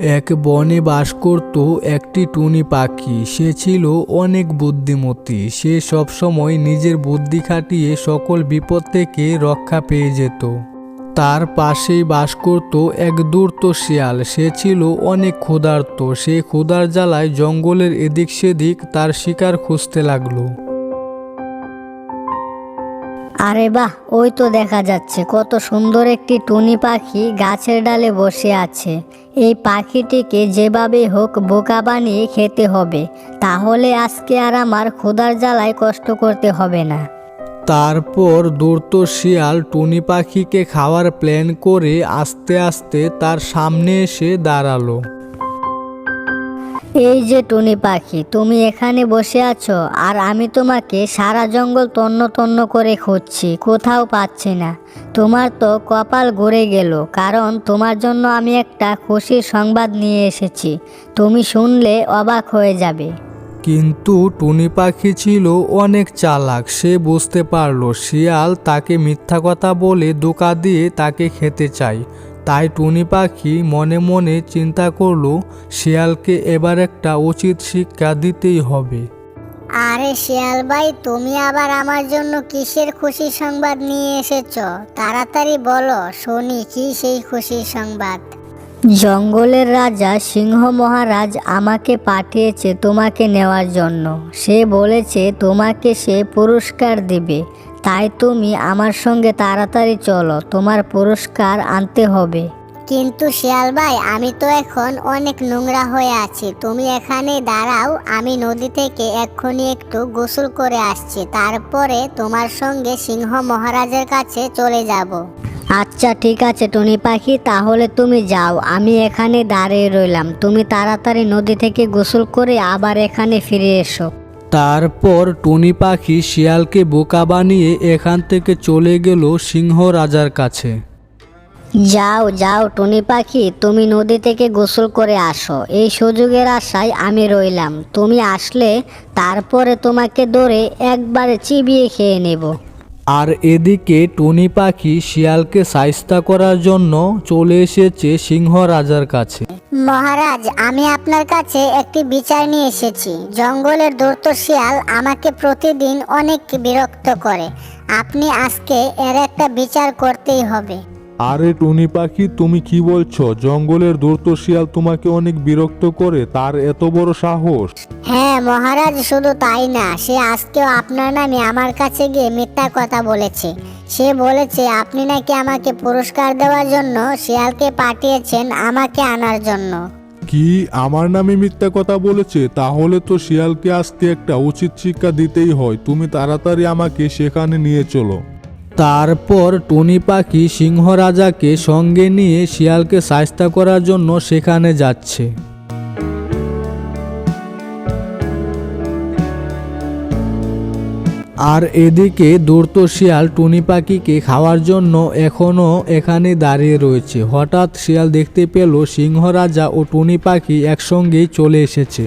এক বনে বাস করত একটি টুনি পাখি। সে ছিল অনেক বুদ্ধিমতী। সে সবসময় নিজের বুদ্ধি খাটিয়ে সকল বিপদ থেকে রক্ষা পেয়ে যেত। তার পাশেই বাস করত এক দূর্ত শিয়াল। সে ছিল অনেক ক্ষুধার্ত। সে ক্ষুধার জ্বালায় জঙ্গলের এদিক সেদিক তার শিকার খুঁজতে লাগল। আরে বাহ, ওই তো দেখা যাচ্ছে, কত সুন্দর একটি টুনি পাখি গাছের ডালে বসে আছে। এই পাখিটিকে যেভাবে হোক বোকা বানিয়ে খেতে হবে, তাহলে আজকে আর আমার ক্ষুধার জ্বালায় কষ্ট করতে হবে না। তারপর দূর্ত শিয়াল টুনি পাখিকে খাওয়ার প্ল্যান করে আস্তে আস্তে তার সামনে এসে দাঁড়াল। এই যে টুনি পাখি, তুমি এখানে বসে আছো আর আমি তোমাকে সারা জঙ্গল তন্ন তন্ন করে খুঁজছি, কোথাও পাচ্ছি না। তোমার তো কপাল ঘুরে গেল, কারণ তোমার জন্য আমি একটা খুশির সংবাদ নিয়ে এসেছি। তুমি শুনলে অবাক হয়ে যাবে। কিন্তু টুনি পাখি ছিল অনেক চালাক, সে বুঝতে পারল শিয়াল তাকে মিথ্যা কথা বলে দোকা দিয়ে তাকে খেতে চায়। তাই টুনি পাখি মনে মনে চিন্তা করল শিয়ালকে এবার একটা উচিত শিক্ষা দিতেই হবে। আরে শিয়াল ভাই তুমি আবার আমার জন্য কিসের খুশি সংবাদ নিয়ে এসেছ? তাড়াতাড়ি বলো শুনি কি সেই খুশির সংবাদ? জঙ্গলের রাজা সিংহ মহারাজ আমাকে পাঠিয়েছে তোমাকে নেওয়ার জন্য। সে বলেছে তোমাকে সে পুরস্কার দেবে। তাই তুমি আমার সঙ্গে তাড়াতাড়ি চলো তোমার পুরস্কার আনতে হবে। কিন্তু শিয়াল ভাই আমি তো এখন অনেক নোংরা হয়ে আছি। তুমি এখানে দাঁড়াও আমি নদী থেকে এক্ষুনি একটু গোসল করে আসছি। তারপরে তোমার সঙ্গে সিংহ মহারাজের কাছে চলে যাব। আচ্ছা ঠিক আছে টুনি পাখি তাহলে তুমি যাও। আমি এখানে দাঁড়িয়ে রইলাম। তুমি তাড়াতাড়ি নদী থেকে গোসল করে আবার এখানে ফিরে এসো। তারপর টুনি পাখি শিয়ালকে বোকা বানিয়ে এখান থেকে চলে গেল সিংহ রাজার কাছে। যাও যাও, টুনি পাখি, তুমি নদী থেকে গোসল করে আসো। এই সুযোগের আশায় আমি রইলাম। তুমি আসলে তারপরে তোমাকে ধরে একবারে চিবিয়ে খেয়ে নেব। আর এদিকে টুনি পাখি শিয়ালকে সাইস্তা করার জন্য চলে এসেছে সিংহ রাজার কাছে। মহারাজ, আমি আপনার কাছে একটি বিচার নিয়ে এসেছি। জঙ্গলের দূরত শিয়াল আমাকে প্রতিদিন অনেক বিরক্ত করে। আপনি আজকে এর একটা বিচার করতেই হবে। আরে টুনি পাখি তুমি কি বলছো? জঙ্গলের দূর্ত শিয়াল তোমাকে অনেক বিরক্ত করে তার এত বড় সাহস। হ্যাঁ মহারাজ শুধু তাই না সে আজকেও আপনার নামে আমার কাছে গিয়ে মিথ্যা কথা বলেছে। সে বলেছে আপনি নাকি আমাকে পুরস্কার দেওয়ার জন্য শিয়ালকে পাঠিয়েছেন আমাকে আনার জন্য। কি? আমার নামে মিথ্যা কথা বলেছে? তাহলে তো শিয়ালকে আজকে একটা উচিত শিক্ষা দিতেই হয়। তুমি তাড়াতাড়ি আমাকে সেখানে নিয়ে চলো। তারপর টুনি পাখি সিংহ রাজাকে সঙ্গে নিয়ে শিয়ালকে সাইস্তা করার জন্য সেখানে যাচ্ছে। আর এদিকে দূর্ত শিয়াল টুনি পাখিকে খাওয়ার জন্য এখনও এখানে দাঁড়িয়ে রয়েছে। হঠাৎ শিয়াল দেখতে পেল সিংহ রাজা ও টুনি পাখি একসঙ্গেই চলে এসেছে।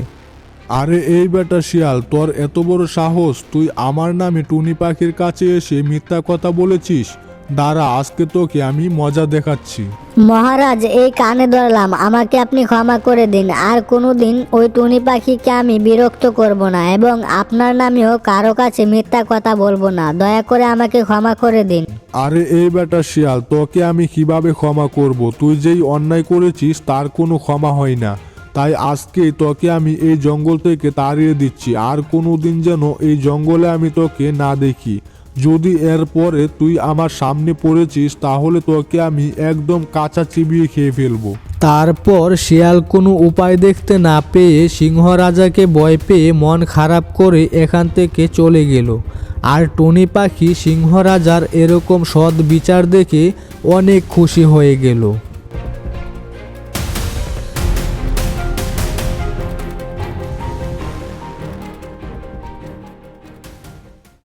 আরে এই বেটা শিয়াল তোর এত বড় সাহস তুই আমার নামে টুনি পাখির কাছে এসে মিথ্যা কথা বলেছিস? দাঁড়া আজকে তোকে আমি মজা দেখাচ্ছি। মহারাজ এই কানে ধরলাম আমাকে আপনি ক্ষমা করে দিন আর কোনো দিন ওই টুনি পাখিকে আমি বিরক্ত করব না এবং আপনার নামেও কারও কাছে মিথ্যা কথা বলব না দয়া করে আমাকে ক্ষমা করে দিন। আরে এই বেটা শিয়াল তোকে আমি কীভাবে ক্ষমা করব? তুই যেই অন্যায় করেছিস তার কোনো ক্ষমা হয় না। তাই আজকে তোকে আমি এই জঙ্গল থেকে তাড়িয়ে দিচ্ছি। আর কোনো দিন যেন এই জঙ্গলে আমি তোকে না দেখি। যদি এরপরে তুই আমার সামনে পড়েছিস, তাহলে তোকে আমি একদম কাঁচা চিবিয়ে খেয়ে ফেলব। তারপর শিয়াল কোনো উপায় দেখতে না পেয়ে সিংহ রাজাকে ভয় পেয়ে মন খারাপ করে এখান থেকে চলে গেল। আর টনি পাখি সিংহ রাজার এরকম সৎ বিচার দেখে অনেক খুশি হয়ে গেল।